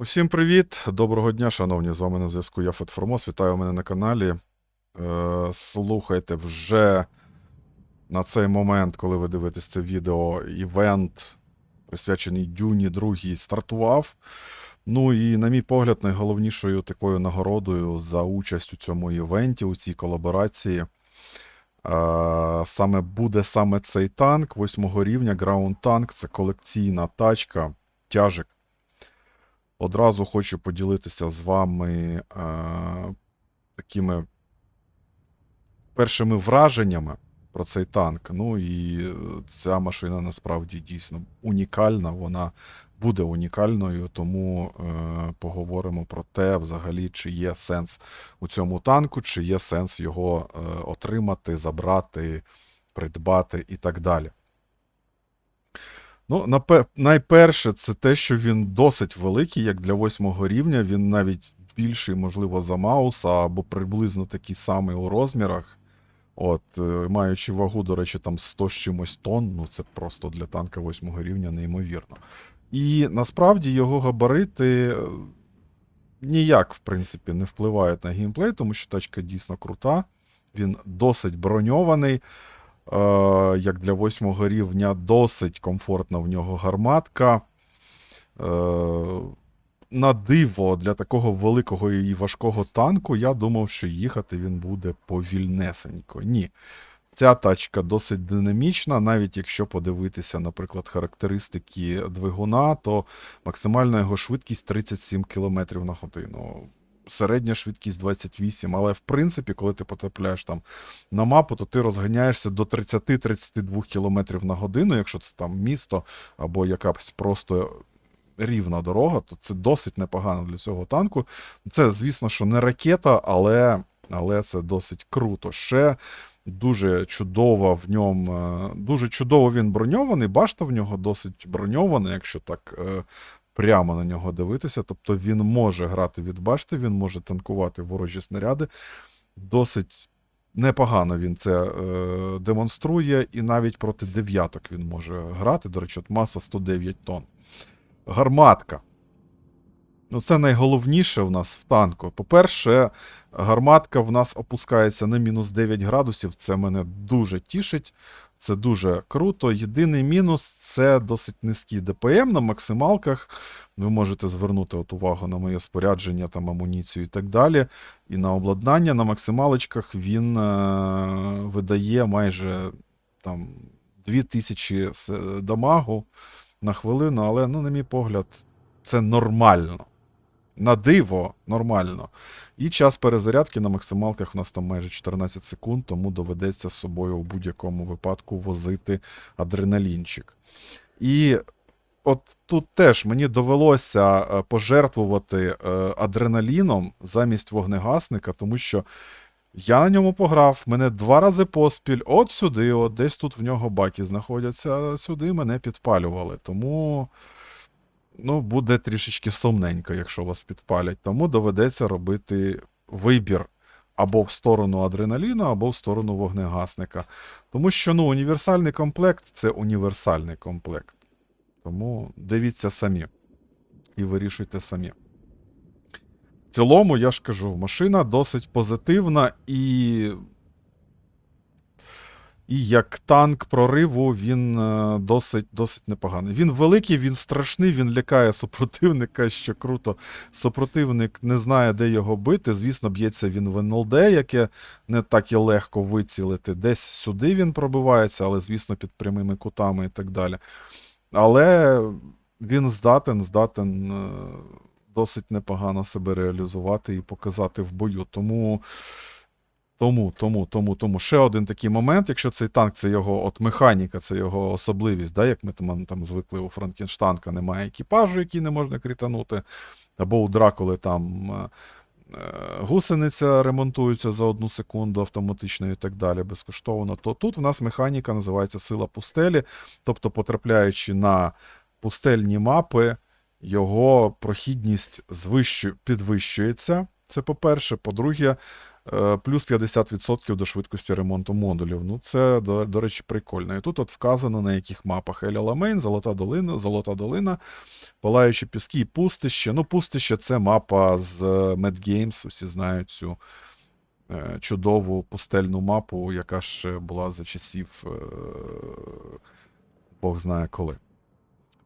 Усім привіт! Доброго дня, шановні. З вами на зв'язку я Фетформос. Вітаю мене на каналі. Е, слухайте вже на цей момент, коли ви дивитесь це відео, івент, присвячений Дюні другій, стартував. Ну і, на мій погляд, найголовнішою такою нагородою за участь у цьому івенті, у цій колаборації. е, Саме буде саме цей танк восьмого рівня, Ground Tank. Це колекційна тачка, тяжик. Одразу хочу поділитися з вами е, такими першими враженнями про цей танк. Ну і ця машина насправді дійсно унікальна. Вона буде унікальною, тому е, поговоримо про те, взагалі, чи є сенс у цьому танку, чи є сенс його е, отримати, забрати, придбати і так далі. Ну, найперше, це те, що він досить великий, як для восьмого рівня. Він навіть більший, можливо, за Мауса, або приблизно такий самий у розмірах. От, е, маючи вагу, до речі, там 100 з чимось тонн, ну це просто для танка восьмого рівня неймовірно. І насправді його габарити е, ніяк, в принципі, не впливають на геймплей, тому що тачка дійсно крута. Він досить броньований. Е, як для восьмого рівня, досить комфортна в нього гарматка. Е, на диво для такого великого і важкого танку, я думав, що їхати він буде повільнесенько. Ні. Ця тачка досить динамічна, навіть якщо подивитися, наприклад, характеристики двигуна, то максимальна його швидкість 37 км на годину. Середня швидкість 28, але в принципі, коли ти потрапляєш там на мапу, то ти розганяєшся до 30-32 км на годину, якщо це там місто або якась просто рівна дорога, то це досить непогано для цього танку. Це, звісно, що не ракета, але, але це досить круто. Ще дуже чудово в ньому, е, дуже чудово він броньований. Башта в нього досить броньована, якщо так е, прямо на нього дивитися. Тобто він може грати від башти, він може танкувати ворожі снаряди. Досить непогано він це е, демонструє, і навіть проти дев'яток він може грати. До речі, от маса 109 тонн. Гарматка. Ну, це найголовніше в нас в танку. По-перше, гарматка в нас опускається на мінус 9 градусів. Це мене дуже тішить. Це дуже круто. Єдиний мінус це досить низький ДПМ на максималках. Ви можете звернути от увагу на моє спорядження, там, амуніцію і так далі. І на обладнання на максималочках він е- видає майже там 2000 дамагу на хвилину, але, ну, на мій погляд, це нормально. На диво нормально. І час перезарядки на максималках у нас там майже 14 секунд, тому доведеться з собою у будь-якому випадку возити адреналінчик. І от тут теж мені довелося е, пожертвувати е, адреналіном замість вогнегасника, тому що я на ньому пограв, мене два рази поспіль, от сюди, от десь тут в нього баки знаходяться, а сюди мене підпалювали. Тому ну, буде трішечки сумненько, якщо вас підпалять. Тому доведеться робити вибір або в сторону адреналіну, або в сторону вогнегасника. Тому що ну, універсальний комплект це універсальний комплект. Тому дивіться самі і вирішуйте самі. В цілому, я ж кажу, машина досить позитивна і. І як танк прориву він е, досить, досить непоганий. Він великий, він страшний, він лякає супротивника, що круто. Супротивник не знає, де його бити. Звісно, б'ється він в НЛД, яке не так і легко вицілити. Десь сюди він пробивається, але, звісно, під прямими кутами і так далі. Але він здатен, здатен е, досить непогано себе реалізувати і показати в бою. Тому. Тому, тому, тому, тому ще один такий момент, якщо цей танк це його от механіка, це його особливість, да, як ми там, там звикли у Франкенштанка, немає екіпажу, який не можна крітанути, або у Дракули там е, е, гусениця ремонтується за одну секунду автоматично і так далі, безкоштовно, то тут в нас механіка називається сила пустелі, тобто, потрапляючи на пустельні мапи, його прохідність підвищується. Це по-перше. По-друге, плюс 50% до швидкості ремонту модулів. Ну, це, до, до речі, прикольно. І тут от вказано, на яких мапах Еля Ламейн, Золота долина, Золота долина, Палаючі піски і пустище. Ну, пустище це мапа з е, Mad Games, усі знають цю е, чудову пустельну мапу, яка ще була за часів е, Бог знає коли.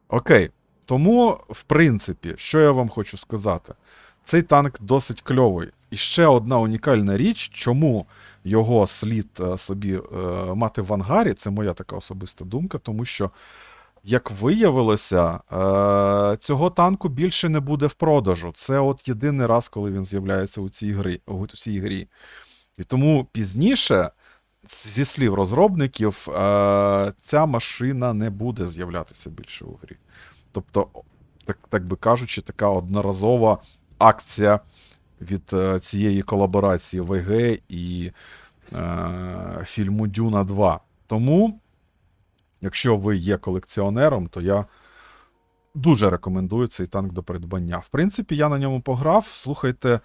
Окей. Тому, в принципі, що я вам хочу сказати, цей танк досить кльовий. І ще одна унікальна річ, чому його слід е, собі е, мати в ангарі, це моя така особиста думка, тому що, як виявилося, е, цього танку більше не буде в продажу. Це от єдиний раз, коли він з'являється у цій грі. У цій грі. І тому пізніше, зі слів розробників, ця машина не буде з'являтися більше у грі. Тобто, так, так би кажучи, така одноразова акція від е, цієї колаборації ВГ і е, фільму Дюна 2. Тому, якщо ви є колекціонером, то я дуже рекомендую цей танк до придбання. В принципі, я на ньому пограв. Слухайте,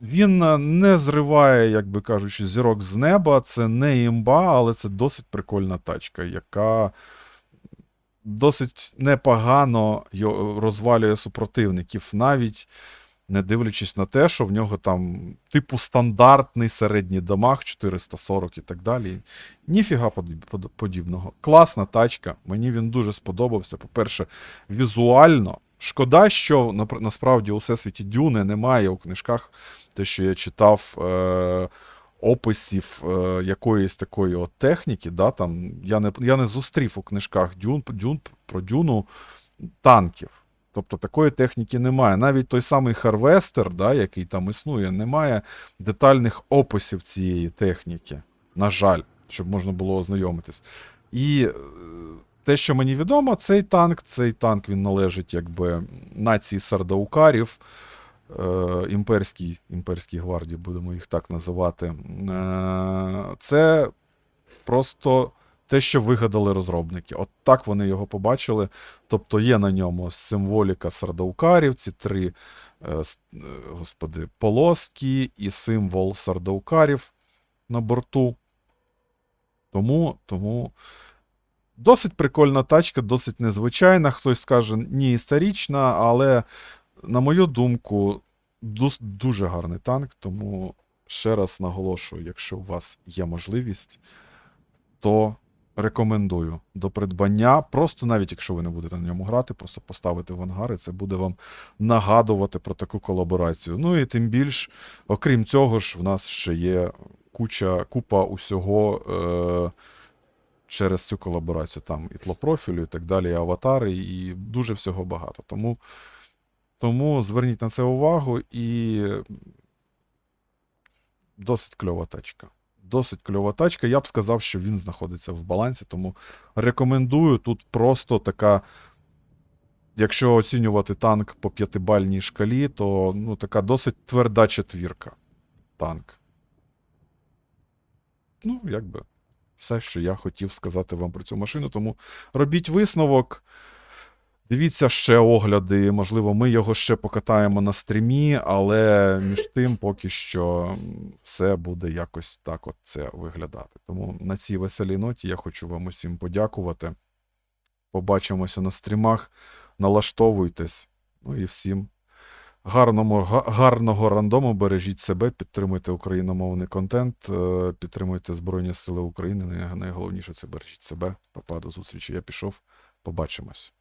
він е, не зриває, як би кажучи, зірок з неба. Це не імба, але це досить прикольна тачка, яка досить непогано розвалює супротивників, навіть не дивлячись на те, що в нього там типу стандартний середній дамаг 440 і так далі. Ніфіга подібного. Класна тачка. Мені він дуже сподобався. По-перше, візуально. Шкода, що насправді у всесвіті Дюни немає у книжках, те, що я читав. Е- Описів е, якоїсь такої от техніки, да, там, я, не, я не зустрів у книжках Дюн, Дюн, про Дюну танків. Тобто такої техніки немає. Навіть той самий Харвестер, да, який там існує, немає детальних описів цієї техніки. На жаль, щоб можна було ознайомитись. І е, те, що мені відомо, цей танк, цей танк він належить якби нації сардаукарів, е, імперській, імперській гвардії, будемо їх так називати. Е, це просто те, що вигадали розробники. От так вони його побачили. Тобто є на ньому символіка сардаукарів, ці три е, е, господи, полоски і символ сардаукарів на борту. Тому, тому досить прикольна тачка, досить незвичайна. Хтось скаже, ні, історична, але, на мою думку, дуже гарний танк. Тому ще раз наголошую, якщо у вас є можливість, то рекомендую до придбання. Просто навіть якщо ви не будете на ньому грати, просто поставити в ангар, і це буде вам нагадувати про таку колаборацію. Ну і тим більш, окрім цього ж, в нас ще є куча, купа усього. Е- Через цю колаборацію там і тлопрофілю, і так далі, і аватари, і дуже всього багато. Тому, тому зверніть на це увагу і досить кльова тачка. Досить кльова тачка. Я б сказав, що він знаходиться в балансі, тому рекомендую. Тут просто така. Якщо оцінювати танк по п'ятибальній шкалі, то ну, така досить тверда четвірка. Танк. Ну, якби все, що я хотів сказати вам про цю машину. Тому робіть висновок. Дивіться ще огляди, можливо, ми його ще покатаємо на стрімі, але між тим поки що все буде якось так от це виглядати. Тому на цій веселій ноті я хочу вам усім подякувати. Побачимося на стрімах. Налаштовуйтесь. Ну і всім гарному, гарного рандому. Бережіть себе, підтримуйте україномовний контент, е, підтримуйте Збройні Сили України. Найголовніше це бережіть себе. Папа, до зустрічі. Я пішов. Побачимось.